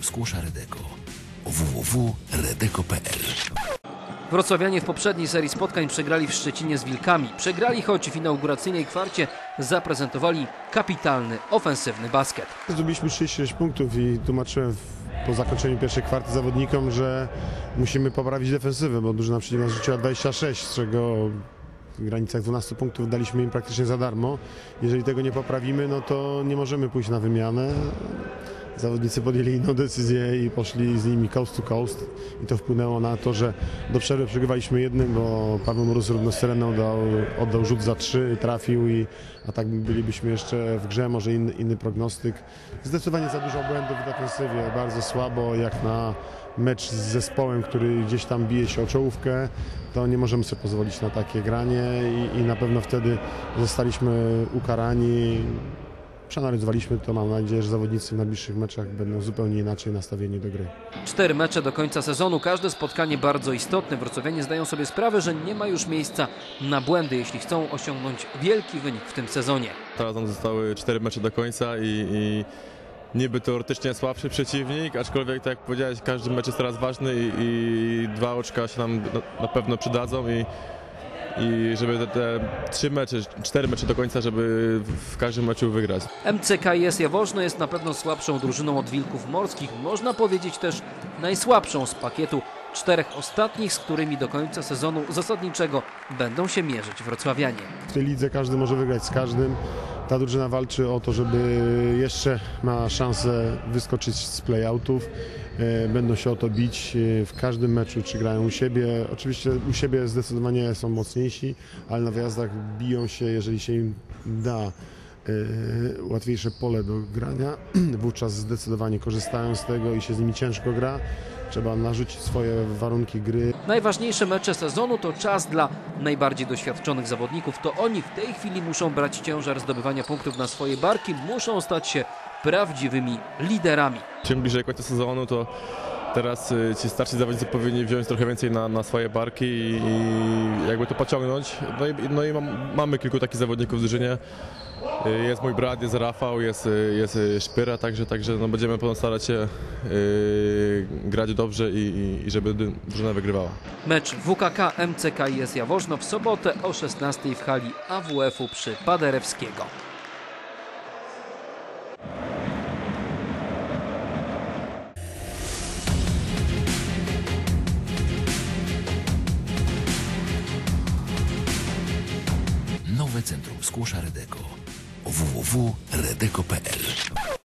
Skłosza Redeko. www.redeko.pl Wrocławianie w poprzedniej serii spotkań przegrali w Szczecinie z Wilkami. Przegrali, choć w inauguracyjnej kwarcie zaprezentowali kapitalny, ofensywny basket. Zdobyliśmy 36 punktów i tłumaczyłem w, po zakończeniu pierwszej kwarty zawodnikom, że musimy poprawić defensywę, bo drużyna przeciwna rzuciła 26, z czego w granicach 12 punktów daliśmy im praktycznie za darmo. Jeżeli tego nie poprawimy, no to nie możemy pójść na wymianę. Zawodnicy podjęli inną decyzję i poszli z nimi coast to coast i to wpłynęło na to, że do przerwy przegrywaliśmy jednym, bo Paweł Mróz równo z Sereną dał, oddał rzut za trzy, trafił i a tak bylibyśmy jeszcze w grze, może inny, inny prognostyk. Zdecydowanie za dużo błędów w defensywie, bardzo słabo jak na mecz z zespołem, który gdzieś tam bije się o czołówkę, to nie możemy sobie pozwolić na takie granie i, i na pewno wtedy zostaliśmy ukarani. Przeanalizowaliśmy to, mam nadzieję, że zawodnicy w najbliższych meczach będą zupełnie inaczej nastawieni do gry. Cztery mecze do końca sezonu, każde spotkanie bardzo istotne. Wrocławianie zdają sobie sprawę, że nie ma już miejsca na błędy, jeśli chcą osiągnąć wielki wynik w tym sezonie. Teraz nam zostały cztery mecze do końca i, i niby teoretycznie słabszy przeciwnik, aczkolwiek tak jak powiedziałeś, każdy mecz jest teraz ważny i, i dwa oczka się nam na, na pewno przydadzą i, i żeby te, te trzy mecze, cztery mecze do końca, żeby w każdym meczu wygrać. MCKS Jaworzno jest na pewno słabszą drużyną od Wilków Morskich, można powiedzieć też najsłabszą z pakietu czterech ostatnich, z którymi do końca sezonu zasadniczego będą się mierzyć wrocławianie. W tej lidze każdy może wygrać z każdym. Ta drużyna walczy o to, żeby jeszcze ma szansę wyskoczyć z playoutów. E, Będą się o to bić e, w każdym meczu, czy grają u siebie. Oczywiście u siebie zdecydowanie są mocniejsi, ale na wyjazdach biją się, jeżeli się im da łatwiejsze pole do grania, wówczas zdecydowanie korzystają z tego i się z nimi ciężko gra. Trzeba narzucić swoje warunki gry. Najważniejsze mecze sezonu to czas dla najbardziej doświadczonych zawodników. To oni w tej chwili muszą brać ciężar zdobywania punktów na swoje barki, muszą stać się prawdziwymi liderami. Czym bliżej końca sezonu, to teraz y, ci starsi zawodnicy powinni wziąć trochę więcej na, na swoje barki i, i jakby to pociągnąć. No i, no i mam, mamy kilku takich zawodników w drużynie. Y, Jest mój brat, jest Rafał, jest, y, jest y, Szpyra, także, także no będziemy pewno starać się grać dobrze i, i, i żeby drużyna wygrywała. Mecz WKK MCKiS Jaworzno w sobotę o 16 w hali AWF-u przy Paderewskiego. Nowe Centrum Skłosza Redeko. www.redeko.pl